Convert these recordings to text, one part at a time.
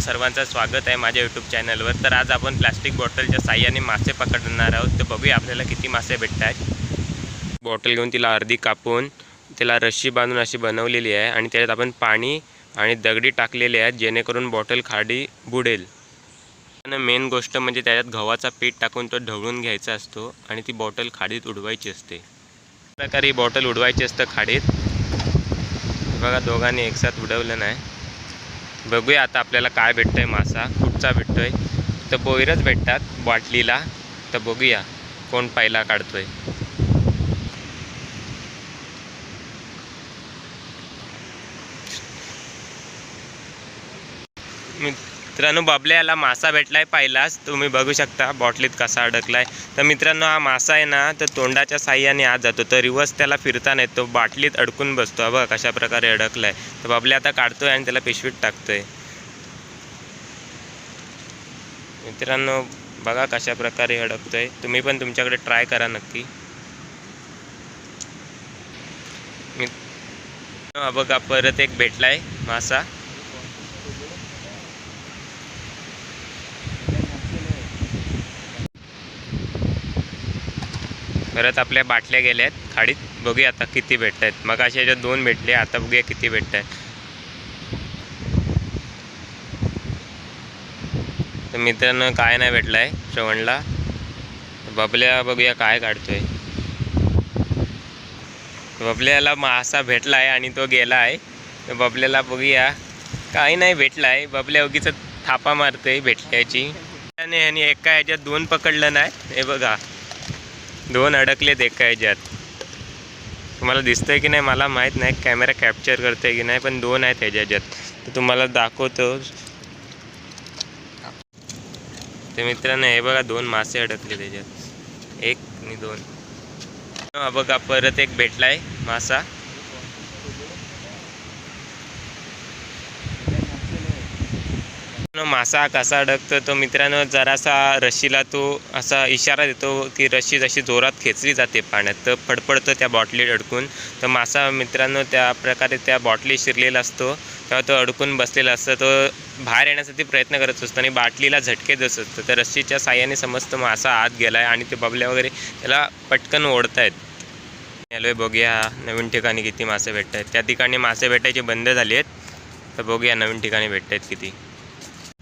तुमचं सर्वांचं स्वागत आहे माझ्या यूट्यूब चॅनलवर तर आज आपण प्लास्टिक बॉटलच्या साह्याने मासे पकडणार आहोत. तर बघूया आपल्याला किती मासे भेटत आहेत बॉटल घेऊन तिला अर्धी कापून तिला रस्सी बांधून अशी बनवलेली आहे आणि त्याच्यात आपण पाणी आणि दगडी टाकलेले आहेत जेणेकरून बॉटल खाडी बुडेल. आणि मेन गोष्ट म्हणजे त्याच्यात गव्हाचा पीठ टाकून तो ढवळून घ्यायचा असतो आणि ती बॉटल खाडीत उडवायची असते. प्रकारे ही बॉटल उडवायची असतं खाडीत. बघा दोघांनी एकसाथ उडवलं नाही. बघूया आता आपल्याला काय भेटतंय मासा कुठचा भेटतोय. तर बोईरच भेटतात बाटलीला. तर बघूया कोण पहिला काढतोय. मित्रांनो बबल्याला मासा भेटलाय पहिलाच. तुम्ही बघू शकता बॉटलीत कसा अडकलाय. तर मित्रांनो हा मासा आहे ना तर तोंडाच्या साह्याने आत जातो. तर रिवर्स त्याला फिरता नाही तो बाटलीत अडकून बसतो. बघ कशा प्रकारे अडकलाय. तर बबल्या आता काढतोय आणि त्याला पिशवीत टाकतोय. मित्रांनो बघा कशा प्रकारे अडकतोय. तुम्ही पण तुमच्याकडे ट्राय करा नक्की. मी बघा परत एक भेटलाय मासा. परत आपल्या बाटल्या गेल्या आहेत खाडीत बघूया आता किती भेटत आहेत मग अशा याच्यात दोन भेटले आता बघूया किती भेटत आहेत तर मित्रांनो काय नाही भेटलं आहे श्रवणला. बबल्या बघूया काय काढतोय. बबल्याला मासा भेटला आहे आणि तो गेला आहे तर बबल्याला बघूया. काही नाही भेटला आहे बबल्या उगीच थापा मारतोय भेटल्याची. आणि ह्याने एका ह्याच्यात दोन पकडलं नाही. हे बघा. दोन अडकले एका ह्याच्यात तुम्हाला दिसतंय की नाही मला माहीत नाही कॅमेरा कॅप्चर करतोय की नाही पण दोन आहेत ह्याच्या ह्याच्यात तर तुम्हाला दाखवतो. ते मित्रांनो हे बघा दोन मासे अडकले त्याच्यात. एक आणि दोन. बघा परत एक भेटलाय मासा. मासा कसा अडकतो तो मित्रांनो जरासा रशीला तो असा इशारा देतो की रशी जशी जोरात खेचली जाते पाण्यात तर फडफडतो त्या बॉटलीत अडकून. तर मासा मित्रांनो त्या प्रकारे त्या बॉटली शिरलेला असतो तेव्हा तो अडकून बसलेला असतो तो बाहेर येण्यासाठी प्रयत्न करत असतो आणि बाटलीला झटके देत असतो. तर रशीच्या साह्याने समजतो मासा आत गेला आहे आणि ते बबल्या वगैरे त्याला पटकन ओढतायत. यालोय बघूया नवीन ठिकाणी किती मासे भेटत आहेत त्या ठिकाणी मासे भेटायचे बंद झाले आहेत तर बघूया नवीन ठिकाणी भेटत आहेत किती.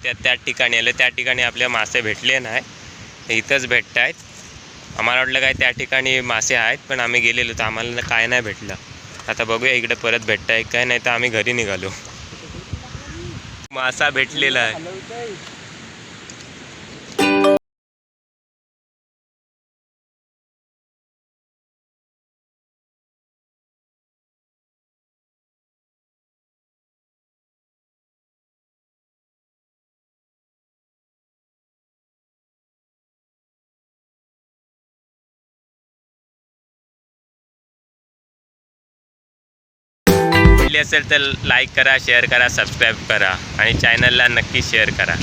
त्या त्या ठिकाणी आलं. त्या ठिकाणी आपल्या मासे भेटले नाही. इथंच भेटत आहेत. आम्हाला वाटलं काय त्या ठिकाणी मासे आहेत पण आम्ही गेलेलो तर आम्हाला काय नाही भेटलं. आता बघूया इकडे परत भेटत आहे काय नाही तर आम्ही घरी निघालो. मासा भेटलेला आहे. आवडली असेल तर लाईक करा शेअर करा सबस्क्राईब करा आणि चॅनलला नक्की शेअर करा.